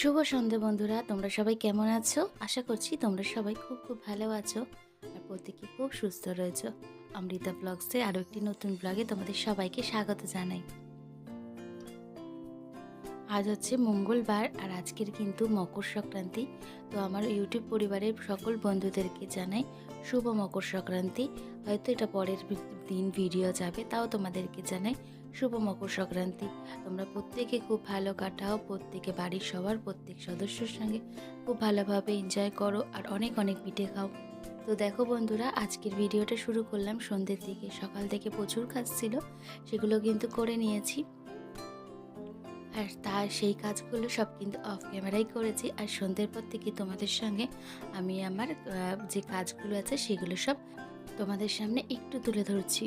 শুভ সন্ধ্যা বন্ধুরা, তোমরা সবাই কেমন আছো? আশা করছি তোমরা সবাই খুব খুব ভালো আছো আর প্রত্যেকে খুব সুস্থ রয়েছো। অমৃতা ব্লগসে আরও একটি নতুন ব্লগে তোমাদের সবাইকে স্বাগত জানাই। আজ হচ্ছে মঙ্গলবার আর আজকের কিন্তু মকর সংক্রান্তি। তো আমার ইউটিউব পরিবারের সকল বন্ধুদেরকে জানাই শুভ মকর সংক্রান্তি। হয়তো এটা পরের দিন ভিডিও যাবে, তাও তোমাদেরকে জানাই শুভ মকর সংক্রান্তি। তোমরা প্রত্যেকে খুব ভালো কাটাও, প্রত্যেকে বাড়ির সবার, প্রত্যেক সদস্যর সঙ্গে খুব ভালোভাবে এনজয় করো আর অনেক অনেক পিঠে খাও। তো দেখো বন্ধুরা, আজকের ভিডিওটা শুরু করলাম। সন্ধ্যের দিকে, সকাল থেকে প্রচুর কাজ ছিল, সেগুলো কিন্তু করে নিয়েছি। আর তার সেই কাজগুলো সব কিন্তু অফ ক্যামেরাই করেছি। আর সন্ধ্যের পর থেকে তোমাদের সঙ্গে আমি আমার যে কাজগুলো আছে, সেগুলো সব তোমাদের সামনে একটু তুলে ধরছি।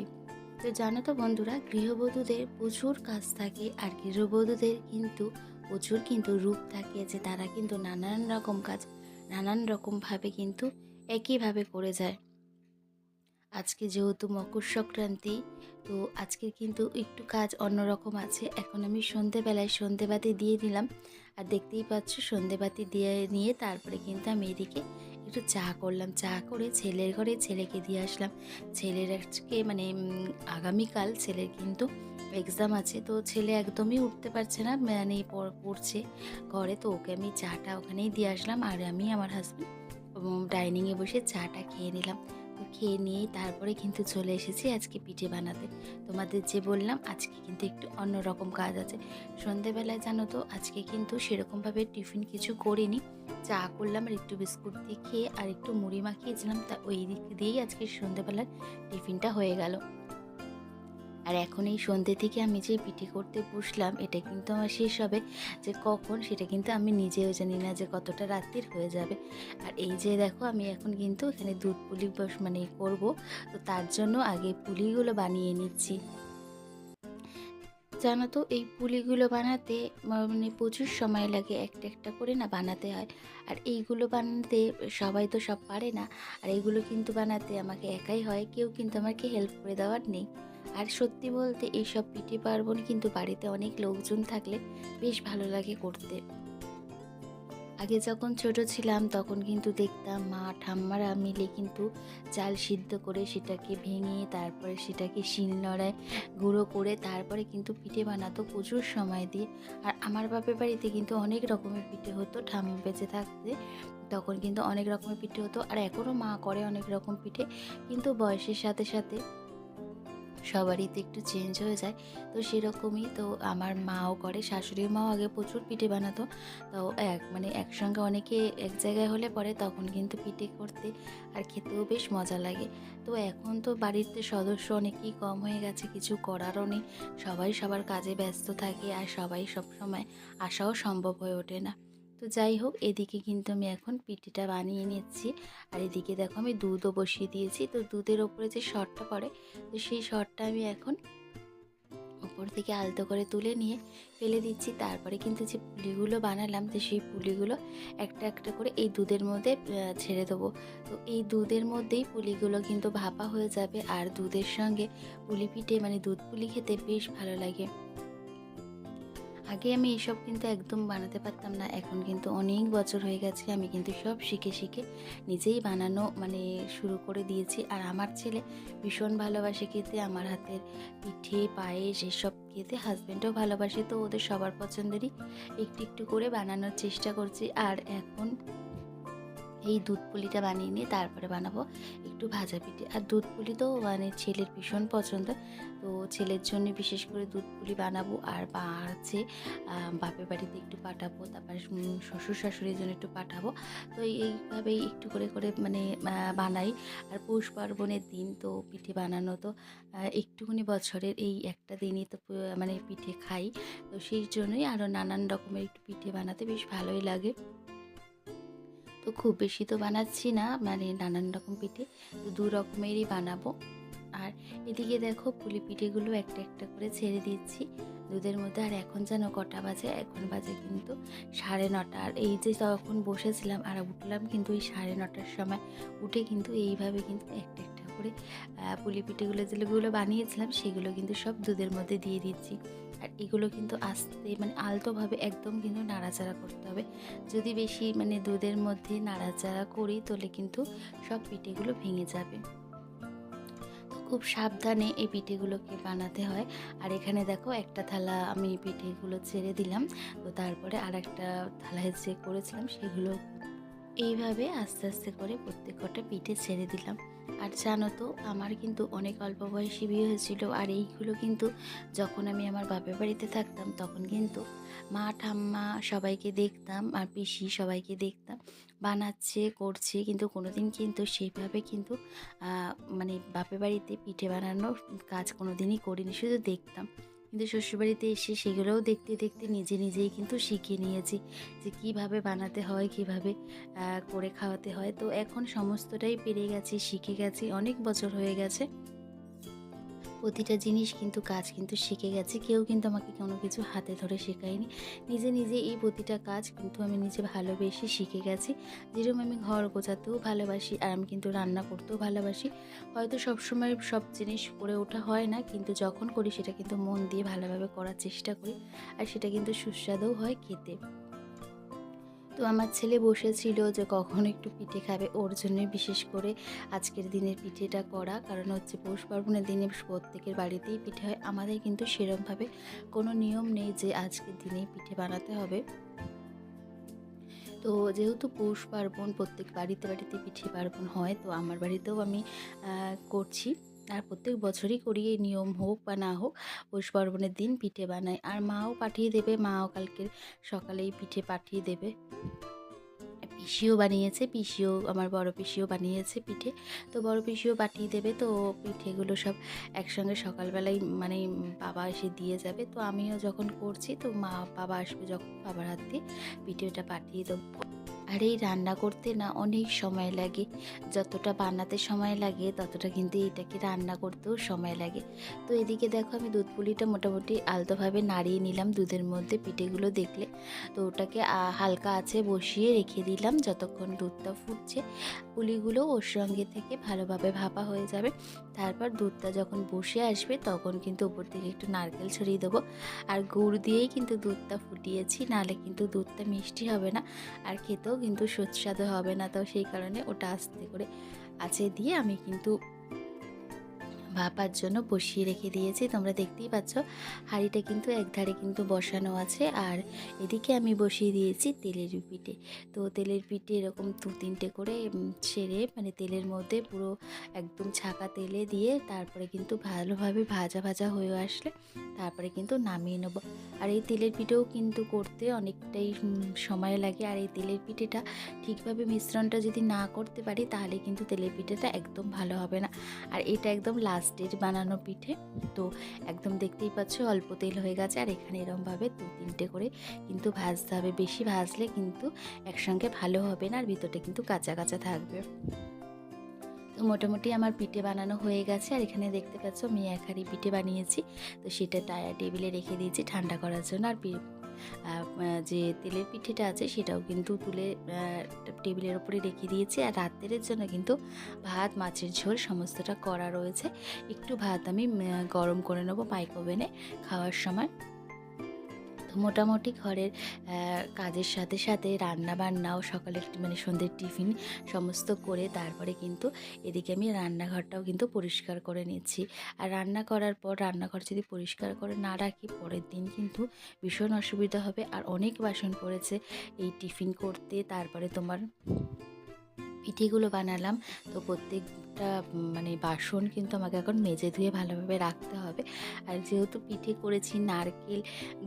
তো জানো তো বন্ধুরা, গৃহবধূদের প্রচুর কাজ থাকে আর গৃহবধূদের কিন্তু প্রচুর কিন্তু রূপ থাকে যে তারা কিন্তু নানান রকম কাজ, নানান রকমভাবে কিন্তু একইভাবে করে যায়। আজকে যেহেতু মকর সংক্রান্তি, তো আজকে কিন্তু একটু কাজ অন্যরকম আছে। এখন আমি সন্ধেবেলায় সন্ধেবাতি দিয়ে দিলাম আর দেখতেই পাচ্ছ, সন্ধেবাতি দিয়ে নিয়ে তারপরে কিন্তু আমি এদিকে একটু চা করলাম, চা করে ছেলের ঘরে ছেলেকে দিয়ে আসলাম। ছেলের আজকে মানে আগামীকাল ছেলের কিন্তু এক্সাম আছে, তো ছেলে একদমই উঠতে পারছে না মানে পড়- পড়ছে ঘরে, তো ওকে আমি চাটা ওখানেই দিয়ে আসলাম। আর আমি আমার হাজব্যান্ড ডাইনিংয়ে বসে চাটা খেয়ে নিলাম। খেয়ে নিয়েই তারপরে কিন্তু চলে এসেছি আজকে পিঠে বানাতে। তোমাদের যে বললাম, আজকে কিন্তু একটু অন্যরকম কাজ আছে। সন্ধেবেলায় জানো তো, আজকে কিন্তু সেরকমভাবে টিফিন কিছু করিনি। চা করলাম আর একটু বিস্কুট দিয়ে খেয়ে আর একটু মুড়ি মাখিয়েছিলাম। তা ওই দিক দিয়েই আজকে সন্ধেবেলার টিফিনটা হয়ে গেল। আর এখন এই সন্ধ্যে থেকে আমি যে পিঠে করতে বসলাম, এটা কিন্তু আমার শেষ হবে। যে কখন সেটা কিন্তু আমি নিজেও জানি না যে কতটা রাত্রির হয়ে যাবে। আর এই যে দেখো, আমি এখন কিন্তু এখানে দুধ পুলি মানে করব। তো তার জন্য আগে পুলিগুলো বানিয়ে নিচ্ছি। জানো তো, এই পুলিগুলো বানাতে মানে প্রচুর সময় লাগে একটা একটা করে না বানাতে হয়। আর এইগুলো বানাতে সবাই তো সব পারে না। আর এইগুলো কিন্তু বানাতে আমাকে একাই হয়, কেউ কিন্তু আমাকে হেল্প করে দেওয়ার নেই। আর সত্যি বলতে এইসব পিঠে পার্বণ কিন্তু বাড়িতে অনেক লোকজন থাকলে বেশ ভালো লাগে করতে। আগে যখন ছোট ছিলাম, তখন কিন্তু দেখতাম মা ঠাম্মারা মিলে কিন্তু চাল সিদ্ধ করে সেটাকে ভেঙে, তারপরে সেটাকে শিল নড়ায়, গুঁড়ো করে, তারপরে কিন্তু পিঠে বানাতো প্রচুর সময় দিয়ে। আর আমার বাপের বাড়িতে কিন্তু অনেক রকমের পিঠে হতো ঠাম্মা বেঁচে থাকতে। তখন কিন্তু অনেক রকমের পিঠে হতো। আর এখনও মা করে অনেক রকম পিঠে। কিন্তু বয়সের সাথে সাথে সবারই তো একটু চেঞ্জ হয়ে যায়। তো সেরকমই তো আমার মাও করে, শাশুড়ির মাও আগে প্রচুর পিঠে বানাতো। তো এক মানে একসঙ্গে অনেকে এক জায়গায় হলে পরে তখন কিন্তু পিঠে করতে আর খেতেও বেশ মজা লাগে। তো এখন তো বাড়িতে সদস্য অনেকেই কম হয়ে গেছে, কিছু করারও নেই। সবাই সবার কাজে ব্যস্ত থাকে আর সবাই সবসময় আসাও সম্ভব হয়ে ওঠে না। তো যাই হোক, এদিকে কিন্তু আমি এখন পিঠিটা বানিয়ে নিচ্ছি। আর এদিকে দেখো আমি দুধও বসিয়ে দিয়েছি। তো দুধের ওপরে যে শর্টটা পড়ে, তো সেই শর্টটা আমি এখন ওপর থেকে আলতো করে তুলে নিয়ে ফেলে দিচ্ছি। তারপরে কিন্তু যে পুলিগুলো বানালাম, তো সেই পুলিগুলো একটা একটা করে এই দুধের মধ্যে ছেড়ে দেবো। তো এই দুধের মধ্যেই পুলিগুলো কিন্তু ভাপা হয়ে যাবে। আর দুধের সঙ্গে পুলি পিঠে মানে দুধ পুলি খেতে বেশ ভালো লাগে। আগে আমি এসব কিন্তু একদম বানাতে পারতাম না, এখন কিন্তু অনেক বছর হয়ে গেছে আমি কিন্তু সব শিখে শিখে নিজেই বানানো মানে শুরু করে দিয়েছি। আর আমার ছেলে ভীষণ ভালোবাসে খেতে, আমার হাতের পিঠে, পায়েস এসব খেতে হাজব্যান্ডও ভালোবাসে, তো ওদের সবার পছন্দেরই একটু একটু করে বানানোর চেষ্টা করছি। আর এখন এই দুধ পুলিটা বানিয়ে নিয়ে তারপরে বানাবো একটু ভাজা পিঠে। আর দুধ পুলি তো মানে ছেলের ভীষণ পছন্দ। তো ছেলের জন্য বিশেষ করে দুধ পুলি বানাবো। আর বা আহ, বাপের বাড়িতে একটু পাঠাবো। তারপরে শ্বশুর শাশুড়ির জন্য একটু পাঠাবো। তো এইভাবেই একটু করে করে মানে বানাই। আর পৌষ পার্বণের দিন তো পিঠে বানানো তো একটুখানি বছরের এই একটা দিনই তো মানে পিঠে খাই। তো সেই জন্যই আরও নানান রকমের একটু পিঠে বানাতে বেশ ভালোই লাগে। তো খুব বেশি তো বানাচ্ছি না মানে নানান রকম পিঠে। দু রকমেরই বানাবো। আর এদিকে দেখো, পুলি পিঠেগুলো একটা একটা করে ছেড়ে দিচ্ছি। দুধের মধ্যে আর এখন যেন কটা বাজে, এখন বাজে কিন্তু সাড়ে নটা। আর এই যে তখন বসেছিলাম আর উঠলাম কিন্তু এই সাড়ে নটার সময় উঠে কিন্তু এইভাবে কিন্তু একটা একটা করে পুলি পিঠেগুলো যেগুলো বানিয়েছিলাম, সেগুলো কিন্তু সব দুধের মধ্যে দিয়ে দিচ্ছি। আর এগুলো কিন্তু আস্তে মানে আলতোভাবে একদম কিন্তু নাড়াচাড়া করতে হবে। যদি বেশি মানে দুধের মধ্যে নাড়াচাড়া করি তাহলে কিন্তু সব পিঠেগুলো ভেঙে যাবে। খুব সাবধানে এই পিঠেগুলোকে বানাতে হয়। আর এখানে দেখো একটা থালা আমি পিঠেগুলো ছেড়ে দিলাম। তো তারপরে আর একটা থালায় যে করেছিলাম সেগুলো এইভাবে আস্তে আস্তে করে প্রত্যেক কটা পিঠে ছেড়ে দিলাম। আর জানো তো, আমার কিন্তু অনেক অল্প বয়সী বিয়ে হয়েছিল আর এইগুলো কিন্তু যখন আমি আমার বাপের বাড়িতে থাকতাম তখন কিন্তু মা, ঠাম্মা সবাইকে দেখতাম আর পিসি সবাইকে দেখতাম। বানাচ্ছে, করছে কিন্তু কোনো দিন কিন্তু সেইভাবে কিন্তু মানে বাপের বাড়িতে পিঠে বানানোর কাজ কোনো দিনই করিনি, শুধু দেখতাম। কিন্তু শ্বশুরবাড়িতে এসে সেগুলোও দেখতে দেখতে নিজে নিজেই কিন্তু শিখে নিয়েছি যে কীভাবে বানাতে হয়, কীভাবে করে খাওয়াতে হয়। তো এখন সমস্তটাই পেরে গেছি, শিখে গেছি, অনেক বছর হয়ে গেছে। প্রতিটা জিনিস কিন্তু কাজ কিন্তু শিখে গেছে। কেউ কিন্তু আমাকে কোনো কিছু হাতে ধরে শেখায়নি। নিজে নিজে এই প্রতিটা কাজ কিন্তু আমি নিজে ভালোবেসে শিখে গেছি। যেরকম আমি ঘর গোছাতেও ভালোবাসি আর আমি কিন্তু রান্না করতেও ভালোবাসি। হয়তো সবসময় সব জিনিস করে ওঠা হয় না, কিন্তু যখন করি সেটা কিন্তু মন দিয়ে ভালোভাবে করার চেষ্টা করি। আর সেটা কিন্তু সুস্বাদুও হয় খেতে। তো আমার ছেলে বসেছিল যে কখন একটু পিঠে খাবে, ওর জন্য বিশেষ করে আজকের দিনের পিঠেটা করা। কারণ হচ্ছে পৌষ পার্বণের দিনে প্রত্যেকের বাড়িতেই পিঠে হয়। আমাদের কিন্তু সেরমভাবে কোনো নিয়ম নেই যে আজকের দিনেই পিঠে বানাতে হবে। তো যেহেতু পৌষ পার্বণ, প্রত্যেক বাড়িতে বাড়িতে পিঠে পার্বণ হয়, তো আমার বাড়িতেও আমি করছি। আর প্রত্যেক বছরই করি এই নিয়ম হোক বা না হোক, পৌষ পার্বণের দিন পিঠে বানাই আর মাও পাঠিয়ে দেবে, মাও কালকের সকালেই পিঠে পাঠিয়ে দেবে। পিসিও বানিয়েছে, পিসিও, আমার বড় পিসিও বানিয়েছে পিঠে। তো বড় পিসিও পাঠিয়ে দেবে, তো পিঠেগুলো সব একসঙ্গে সকালবেলায় মানে বাবা এসে দিয়ে যাবে। তো আমিও যখন করছি, তো মা বাবা আসবে যখন বাবার হাত দিয়ে পিঠেটা পাঠিয়ে দেবো। আর এই রান্না করতে না অনেক সময় লাগে। যতটা বানাতে সময় লাগে, ততটা কিন্তু এটাকে রান্না করতেও সময় লাগে। তো এদিকে দেখো আমি দুধ পুলিটা মোটামুটি আলতোভাবে নাড়িয়ে নিলাম দুধের মধ্যে পিঠেগুলো দেখলে। তো ওটাকে হালকা আছে বসিয়ে রেখে দিলাম যতক্ষণ দুধটা ফুটছে। পুলিগুলো ওর সঙ্গে থেকে ভালোভাবে ভাপা হয়ে যাবে। তারপর দুধটা যখন বসে আসবে তখন কিন্তু উপর থেকে একটু নারকেল ছড়িয়ে দেবো। আর গুড় দিয়েই কিন্তু দুধটা ফুটিয়েছি, নাহলে কিন্তু দুধটা মিষ্টি হবে না। আর খেতেও কিন্তু সুস্বাদু হবে না। তো সেই কারণে ওটা আস্তে করে আছে দিয়ে আমি কিন্তু ভাপার জন্য বসিয়ে রেখে দিয়েছি। তোমরা দেখতেই পাচ্ছ, হাঁড়িটা কিন্তু একধারে কিন্তু বসানো আছে আর এদিকে আমি বসিয়ে দিয়েছি তেলের পিঠে। তো তেলের পিঠে এরকম দু তিনটে করে ছেড়ে মানে তেলের মধ্যে পুরো একদম ছাকা তেলে দিয়ে তারপরে কিন্তু ভালোভাবে ভাজা ভাজা হয়ে আসলে তারপরে কিন্তু নামিয়ে নেব। আর এই তেলের পিঠেও কিন্তু করতে অনেকটাই সময় লাগে। আর এই তেলের পিঠেটা ঠিকভাবে মিশ্রণটা যদি না করতে পারি তাহলে কিন্তু তেলের পিঠেটা একদম ভালো হবে না। আর এটা একদম লাস্টের বানানো পিঠে। তো একদম দেখতেই পাচ্ছ অল্প তেল হয়ে গেছে আর এখানে এরমভাবে দু তিনটে করে কিন্তু ভাজতে হবে। বেশি ভাজলে কিন্তু একসঙ্গে ভালো হবে না আর ভিতরটা কিন্তু কাঁচা কাঁচা থাকবে। তো মোটামুটি আমার পিঠে বানানো হয়ে গেছে আর এখানে দেখতে পাচ্ছ আমি এক পিঠে বানিয়েছি। তো সেটা টায়ার টেবিলে রেখে দিয়েছি ঠান্ডা করার জন্য আর যে তেলের পিঠেটা আছে সেটাও কিন্তু তুলে টেবিলের ওপরে রেখে দিয়েছি। আর রাত্রের জন্য কিন্তু ভাত, মাছের ঝোল সমস্তটা করা রয়েছে। একটু ভাত আমি গরম করে নেব মাইক্রোওভেনে খাওয়ার সময়। মোটামুটি ঘরের কাজের সাথে সাথে রান্না বান্নাও সকালের মানে সন্ধ্যের টিফিন সমস্ত করে তারপরে কিন্তু এদিকে আমি রান্নাঘরটাও কিন্তু পরিষ্কার করে নিচ্ছি। আর রান্না করার পর, রান্নাঘর যদি পরিষ্কার করে না রাখি, পরের দিন কিন্তু ভীষণ অসুবিধা হবে। আর অনেক বাসন পড়েছে এই টিফিন করতে, তারপরে তোমার পিঠেগুলো বানালাম। তো প্রত্যেকটা মানে বাসন কিন্তু আমাকে এখন মেজে ধুয়ে ভালোভাবে রাখতে হবে। আর যেহেতু পিঠে করেছি নারকেল,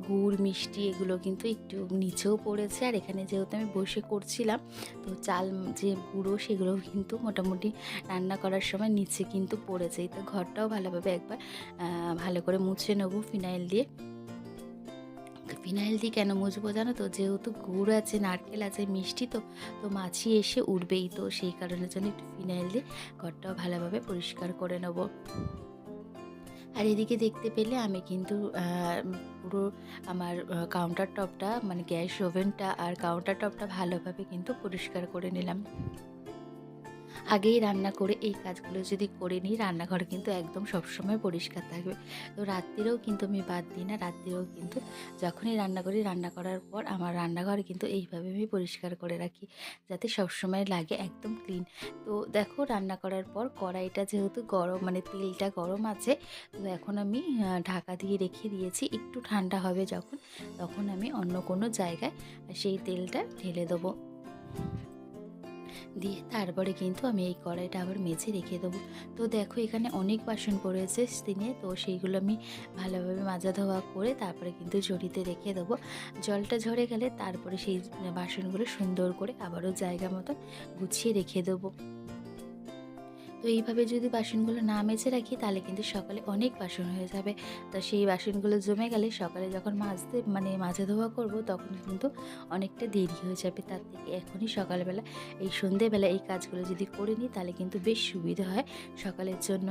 গুড়, মিষ্টি, এগুলো কিন্তু একটু নিচেও পড়েছে। আর এখানে যেহেতু আমি বসে করছিলাম, তো চাল যে গুঁড়ো সেগুলো কিন্তু মোটামুটি রান্না করার সময় নিচে কিন্তু পড়েছে তো ঘরটাও ভালোভাবে একবার ভালো করে মুছে নেব ফিনাইল দিয়ে। ফিনাইল দিয়ে কেন মুছবো জানো তো? যেহেতু গুড় আছে, নারকেল আছে, মিষ্টি তো তো মাছি এসে উঠবেই তো। সেই কারণের জন্য একটু ফিনাইল দিয়ে ঘরটাও ভালোভাবে পরিষ্কার করে নেব। আর এদিকে দেখতে পেলে আমি কিন্তু পুরো আমার কাউন্টার টপটা মানে গ্যাস ওভেনটা আর কাউন্টার টপটা ভালোভাবে কিন্তু পরিষ্কার করে নিলাম। আগেই রান্না করে এই কাজগুলো যদি করে নিই, রান্নাঘর কিন্তু একদম সবসময় পরিষ্কার থাকবে। তো রাত্রিরেও কিন্তু আমি বাদ দিই না, রাত্রিরেও কিন্তু যখনই রান্না করি, রান্না করার পর আমার রান্নাঘর কিন্তু এইভাবে আমি পরিষ্কার করে রাখি, যাতে সবসময় লাগে একদম ক্লিন তো দেখো, রান্না করার পর কড়াইটা যেহেতু গরম মানে তেলটা গরম আছে, তো এখন আমি ঢাকা দিয়ে রেখে দিয়েছি, একটু ঠান্ডা হবে যখন, তখন আমি অন্য কোনো জায়গায় সেই তেলটা ঢেলে দেবো। দিয়ে তারপরে কিন্তু আমি এই কড়াইটা আবার মেঝে রেখে দেবো। তো দেখো এখানে অনেক বাসন পড়েছে স্টিনে, তো সেইগুলো আমি ভালোভাবে মাজা ধোয়া করে তারপরে কিন্তু জড়িতে রেখে দেবো। জলটা ঝরে গেলে তারপরে সেই বাসনগুলো সুন্দর করে আবারও জায়গা মতো গুছিয়ে রেখে দেবো। তো এইভাবে যদি বাসনগুলো না মেজে রাখি, তাহলে কিন্তু সকালে অনেক বাসন হয়ে যাবে। তো সেই বাসনগুলো জমে গেলে সকালে যখন মাজতে মানে মাজা ধোয়া করব, তখন কিন্তু অনেকটা দেরি হয়ে যাবে। তার থেকে এখনই সকালবেলা, এই সন্ধেবেলা এই কাজগুলো যদি করে নিই, তাহলে কিন্তু বেশ সুবিধা হয়। সকালের জন্য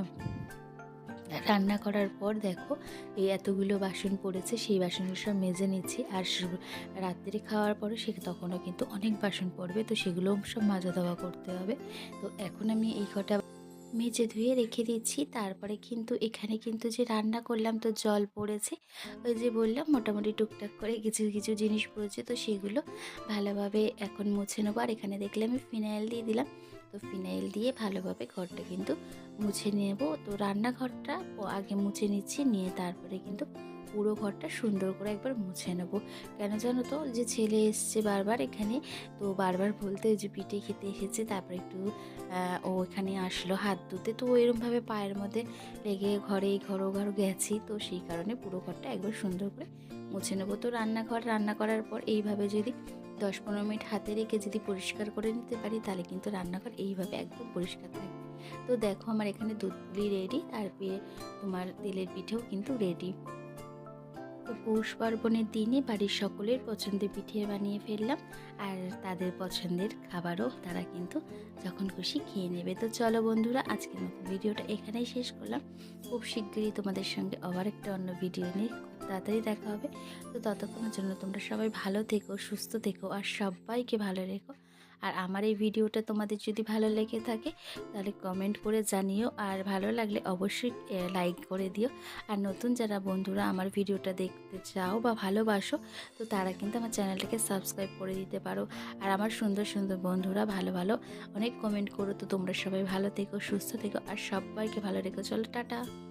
রান্না করার পর দেখো, এই এতগুলো বাসন পড়েছে, সেই বাসনগুলো সব মেজে নিচ্ছি। আর রাত্রে খাওয়ার পরে সে, তখনও কিন্তু অনেক বাসন পড়বে, তো সেগুলোও সব মাজা দেওয়া করতে হবে। তো এখন আমি এই কটা মেজে ধুয়ে রেখে দিচ্ছি। তারপরে কিন্তু এখানে কিন্তু যে রান্না করলাম, তো জল পড়েছে। ওই যে বললাম, মোটামুটি টুকটাক করে কিছু কিছু জিনিস পড়েছে, তো সেগুলো ভালোভাবে এখন মুছে নেব। আর এখানে দেখলে আমি ফিনাইল দিয়ে দিলাম। তো ফিনাইল দিয়ে ভালোভাবে ঘরটা কিন্তু মুছে নেব। তো রান্নাঘরটা আগে মুছে নিচ্ছি, নিয়ে তারপরে কিন্তু পুরো ঘরটা সুন্দর করে একবার মুছে নেব। কেন জানো তো? যে ছেলে এসছে বারবার এখানে, তো বারবার বলতে যে পিঠে খেতে এসেছে, তারপরে একটু ও এখানে আসলো হাত ধুতে। তো এরমভাবে পায়ের মধ্যে লেগে ঘরে ঘর ঘর গেছি, তো সেই কারণে পুরো ঘরটা একবার সুন্দর করে মুছে নেব। তো রান্নাঘর, রান্না করার পর এইভাবে যদি দশ পনেরো মিনিট হাতে রেখে যদি পরিষ্কার করে নিতে পারি, তাহলে কিন্তু রান্নাঘর এইভাবে একদম পরিষ্কার থাকবে। তো দেখো আমার এখানে দুধ পুলি রেডি তারপরে তোমার তেলের পিঠেও কিন্তু রেডি তো পৌষ পার্বণের দিনে বাড়ির সকলের পছন্দের পিঠে বানিয়ে ফেললাম। আর তাদের পছন্দের খাবারও তারা কিন্তু যখন খুশি খেয়ে নেবে। তো চলো বন্ধুরা, আজকের মতো ভিডিওটা এখানেই শেষ করলাম। খুব শিগগিরই তোমাদের সঙ্গে আবার একটা অন্য ভিডিও নিয়ে তাড়াতাড়ি দেখা হবে। তো ততক্ষণের জন্য তোমরা সবাই ভালো থেকো, সুস্থ থেকো, আর সবাইকে ভালো রেখো। আর আমার এই ভিডিওটা তোমাদের যদি ভালো লেগে থাকে, তাহলে কমেন্ট করে জানিও। আর ভালো লাগলে অবশ্যই লাইক করে দিও। আর নতুন যারা বন্ধুরা আমার ভিডিওটা দেখতে চাও বা ভালোবাসো, তো তারা কিন্তু আমার চ্যানেলটাকে সাবস্ক্রাইব করে দিতে পারো। আর আমার সুন্দর সুন্দর বন্ধুরা ভালো ভালো অনেক কমেন্ট করো। তো তোমরা সবাই ভালো থেকো, সুস্থ থেকো, আর সবাইকে ভালো রেখো। চলো, টাটা।